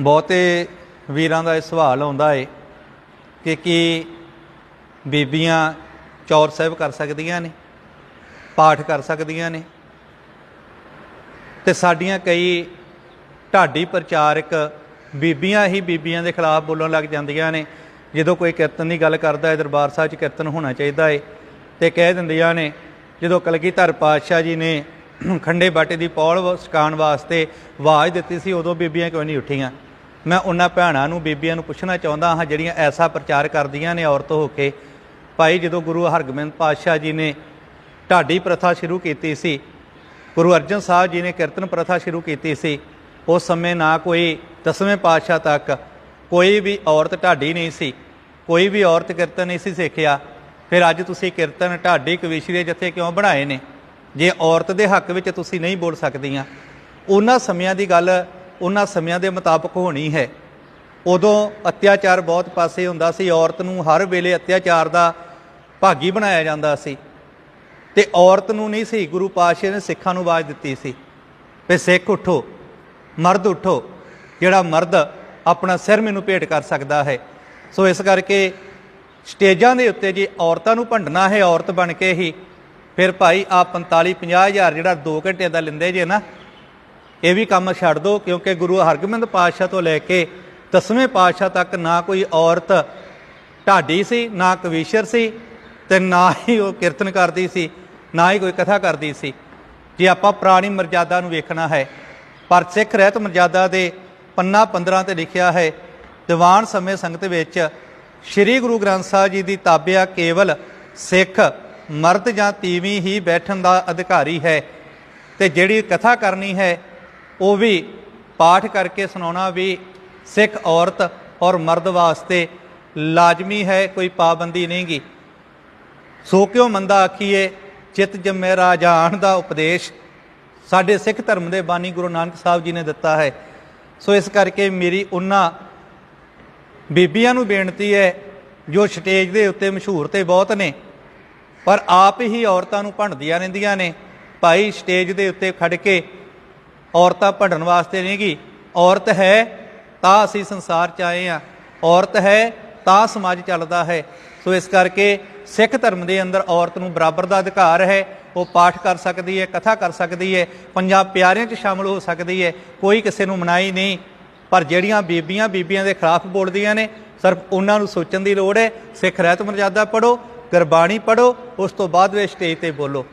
ਬਹੁਤੇ ਵੀਰਾਂ ਦਾ ਇਹ ਸਵਾਲ ਆਉਂਦਾ ਏ ਕਿ ਕੀ ਬੀਬੀਆਂ ਚੌਰ ਸਾਹਿਬ ਕਰ ਸਕਦੀਆਂ ਨੇ? ਪਾਠ ਕਰ ਸਕਦੀਆਂ ਨੇ? ਤੇ ਸਾਡੀਆਂ ਕਈ ਢਾਡੀ ਪ੍ਰਚਾਰਕ ਬੀਬੀਆਂ ਹੀ ਬੀਬੀਆਂ ਦੇ ਖਿਲਾਫ ਬੋਲਣ ਲੱਗ ਜਾਂਦੀਆਂ ਨੇ। ਜਦੋਂ ਕੋਈ ਕੀਰਤਨ ਦੀ ਗੱਲ ਕਰਦਾ ਹੈ ਦਰਬਾਰ ਸਾਹਿਬ 'ਚ ਕੀਰਤਨ ਹੋਣਾ ਚਾਹੀਦਾ ਏ ਤੇ ਕਹਿ ਦਿੰਦੀਆਂ ਨੇ, ਜਦੋਂ ਕਲਗੀਧਰ ਪਾਤਸ਼ਾਹ ਜੀ ਨੇ ਖੰਡੇ ਬਾਟੇ ਦੀ ਪੌਲ ਸਕਾਉਣ ਵਾਸਤੇ ਆਵਾਜ਼ ਦਿੱਤੀ ਸੀ, ਉਦੋਂ ਬੀਬੀਆਂ ਕਿਉਂ ਨਹੀਂ ਉੱਠੀਆਂ? ਮੈਂ ਉਹਨਾਂ ਭੈਣਾਂ ਨੂੰ, ਬੀਬੀਆਂ ਨੂੰ ਪੁੱਛਣਾ ਚਾਹੁੰਦਾ ਹਾਂ, ਜਿਹੜੀਆਂ ਐਸਾ ਪ੍ਰਚਾਰ ਕਰਦੀਆਂ ਨੇ ਔਰਤ ਹੋ ਕੇ। ਭਾਈ, ਜਦੋਂ ਗੁਰੂ ਹਰਗੋਬਿੰਦ ਪਾਤਸ਼ਾਹ ਜੀ ਨੇ ਢਾਡੀ ਪ੍ਰਥਾ ਸ਼ੁਰੂ ਕੀਤੀ ਸੀ, ਗੁਰੂ ਅਰਜਨ ਸਾਹਿਬ ਜੀ ਨੇ ਕੀਰਤਨ ਪ੍ਰਥਾ ਸ਼ੁਰੂ ਕੀਤੀ ਸੀ, ਉਸ ਸਮੇਂ ਨਾ ਕੋਈ ਦਸਵੇਂ ਪਾਤਸ਼ਾਹ ਤੱਕ ਕੋਈ ਵੀ ਔਰਤ ਢਾਡੀ ਨਹੀਂ ਸੀ, ਕੋਈ ਵੀ ਔਰਤ ਕੀਰਤਨ ਨਹੀਂ ਸੀ ਸਿੱਖਿਆ। ਫਿਰ ਅੱਜ ਤੁਸੀਂ ਕੀਰਤਨ ਢਾਡੀ ਕਵਿਸ਼ਰੀ ਦੇ ਜਥੇ ਕਿਉਂ ਬਣਾਏ ਨੇ? ਜੇ ਔਰਤ ਦੇ ਹੱਕ ਵਿੱਚ ਤੁਸੀਂ ਨਹੀਂ ਬੋਲ ਸਕਦੀਆਂ। ਉਹਨਾਂ ਸਮਿਆਂ ਦੀ ਗੱਲ ਉਹਨਾਂ ਸਮਿਆਂ ਦੇ ਮੁਤਾਬਕ ਹੋਣੀ ਹੈ। ਉਦੋਂ ਅਤਿਆਚਾਰ ਬਹੁਤ ਪਾਸੇ ਹੁੰਦਾ ਸੀ। ਔਰਤ ਨੂੰ ਹਰ ਵੇਲੇ ਅਤਿਆਚਾਰ ਦਾ ਭਾਗੀ ਬਣਾਇਆ ਜਾਂਦਾ ਸੀ। ਤੇ ਔਰਤ ਨੂੰ ਨਹੀਂ ਸੀ, ਗੁਰੂ ਪਾਤਸ਼ਾਹ ਨੇ ਸਿੱਖਾਂ ਨੂੰ ਆਵਾਜ਼ ਦਿੱਤੀ ਸੀ ਵੀ ਸਿੱਖ ਉਠੋ, ਮਰਦ ਉਠੋ, ਜਿਹੜਾ ਮਰਦ ਆਪਣਾ ਸਿਰ ਮੈਨੂੰ ਭੇਟ ਕਰ ਸਕਦਾ ਹੈ। ਸੋ ਇਸ ਕਰਕੇ ਸਟੇਜਾਂ ਦੇ ਉੱਤੇ ਜੇ ਔਰਤਾਂ ਨੂੰ ਭੰਡਣਾ ਹੈ, ਔਰਤ ਬਣ ਕੇ ਹੀ ਫਿਰ ਭਾਈ ਆ 45 50 ਹਜ਼ਾਰ ਜਿਹੜਾ 2 ਘੰਟੇ ਦਾ ਲੈਂਦੇ ਜੇ ਨਾ ਇਹ ਵੀ ਕੰਮ ਛੱਡ ਦਿਓ ਕਿਉਂਕਿ ਗੁਰੂ ਹਰਗੋਬਿੰਦ ਪਾਤਸ਼ਾਹ ਤੋਂ ਲੈ ਕੇ ਦਸਵੇਂ ਪਾਤਸ਼ਾਹ ਤੱਕ ਨਾ ਕੋਈ ਔਰਤ ਢਾਡੀ ਸੀ, ਨਾ ਕਵੀਸ਼ਰ ਸੀ ਤੇ ਨਾ ਹੀ ਉਹ ਕੀਰਤਨ ਕਰਦੀ ਸੀ, ਨਾ ਹੀ ਕੋਈ ਕਥਾ ਕਰਦੀ ਸੀ। ਜੇ ਆਪਾਂ ਪੁਰਾਣੀ ਮਰਜ਼ਾਦਾ ਨੂੰ ਵੇਖਣਾ ਹੈ, ਪਰ ਸਿੱਖ ਰਹਿਤ ਮਰਜ਼ਾਦਾ ਦੇ ਪੰਨਾ 15 ਤੇ ਲਿਖਿਆ ਹੈ, ਦੀਵਾਨ ਸਮੇਂ ਸੰਗਤ ਵਿੱਚ ਸ੍ਰੀ ਗੁਰੂ ਗ੍ਰੰਥ ਸਾਹਿਬ ਜੀ ਦੀ ਤਾਬਿਆ ਕੇਵਲ ਸਿੱਖ ਮਰਦ ਜਾਂ ਤੀਵੀਂ ਹੀ ਬੈਠਣ ਦਾ ਅਧਿਕਾਰੀ ਹੈ ਤੇ ਜਿਹੜੀ ਕਥਾ ਕਰਨੀ ਹੈ ਉਹ ਵੀ ਪਾਠ ਕਰਕੇ ਸੁਣਾਉਣਾ ਵੀ ਸਿੱਖ ਔਰਤ ਔਰ ਮਰਦ ਵਾਸਤੇ ਲਾਜ਼ਮੀ ਹੈ, ਕੋਈ ਪਾਬੰਦੀ ਨਹੀਂਗੀ। ਸੋ ਕਿਉ ਮੰਦਾ ਆਖੀਏ, ਚਿਤ ਜੰਮੇ ਰਾਜਾਨ ਦਾ ਉਪਦੇਸ਼ ਸਾਡੇ ਸਿੱਖ ਧਰਮ ਦੇ ਬਾਨੀ ਗੁਰੂ ਨਾਨਕ ਸਾਹਿਬ ਜੀ ਨੇ ਦਿੱਤਾ ਹੈ। ਸੋ ਇਸ ਕਰਕੇ ਮੇਰੀ ਉਹਨਾਂ ਬੀਬੀਆਂ ਨੂੰ ਬੇਨਤੀ ਹੈ, ਜੋ ਸਟੇਜ ਦੇ ਉੱਤੇ ਮਸ਼ਹੂਰ ਤੇ ਬਹੁਤ ਨੇ, ਪਰ ਆਪ ਹੀ ਔਰਤਾਂ ਨੂੰ ਭੰਡਦੀਆਂ ਰਹਿੰਦੀਆਂ ਨੇ, ਭਾਈ ਸਟੇਜ ਦੇ ਉੱਤੇ ਖੜ ਕੇ ਔਰਤਾਂ ਭੰਡਣ ਵਾਸਤੇ ਨਹੀਂ ਗੀ। ਔਰਤ ਹੈ, ਤਾਂ ਅਸੀਂ ਸੰਸਾਰ 'ਚ ਆਏ ਆ। ਔਰਤ ਹੈ, ਤਾਂ ਸਮਾਜ ਚੱਲਦਾ ਹੈ। ਸੋ ਇਸ ਕਰਕੇ ਸਿੱਖ ਧਰਮ ਦੇ ਅੰਦਰ ਔਰਤ ਨੂੰ ਬਰਾਬਰ ਦਾ ਅਧਿਕਾਰ ਹੈ। ਉਹ ਪਾਠ ਕਰ ਸਕਦੀ ਹੈ, ਕਥਾ ਕਰ ਸਕਦੀ ਹੈ ਪੰਜਾਬ ਪਿਆਰਿਆਂ 'ਚ ਸ਼ਾਮਲ ਹੋ ਸਕਦੀ ਹੈ। ਕੋਈ ਕਿਸੇ ਨੂੰ ਮਨਾਈ ਨਹੀਂ। ਪਰ ਜਿਹੜੀਆਂ ਬੀਬੀਆਂ ਬੀਬੀਆਂ ਦੇ ਖਿਲਾਫ ਬੋਲਦੀਆਂ ਨੇ, ਸਿਰਫ ਉਹਨਾਂ ਨੂੰ ਸੋਚਣ ਦੀ ਲੋੜ ਹੈ। ਸਿੱਖ ਰਹਿਤ ਮਰਜ਼ਾਦਾ ਪੜੋ ਗੁਰਬਾਣੀ ਪੜੋ ਉਸ ਤੋਂ ਬਾਅਦ ਵਿੱਚ ਸਟੇਜ ਤੇ ਬੋਲੋ।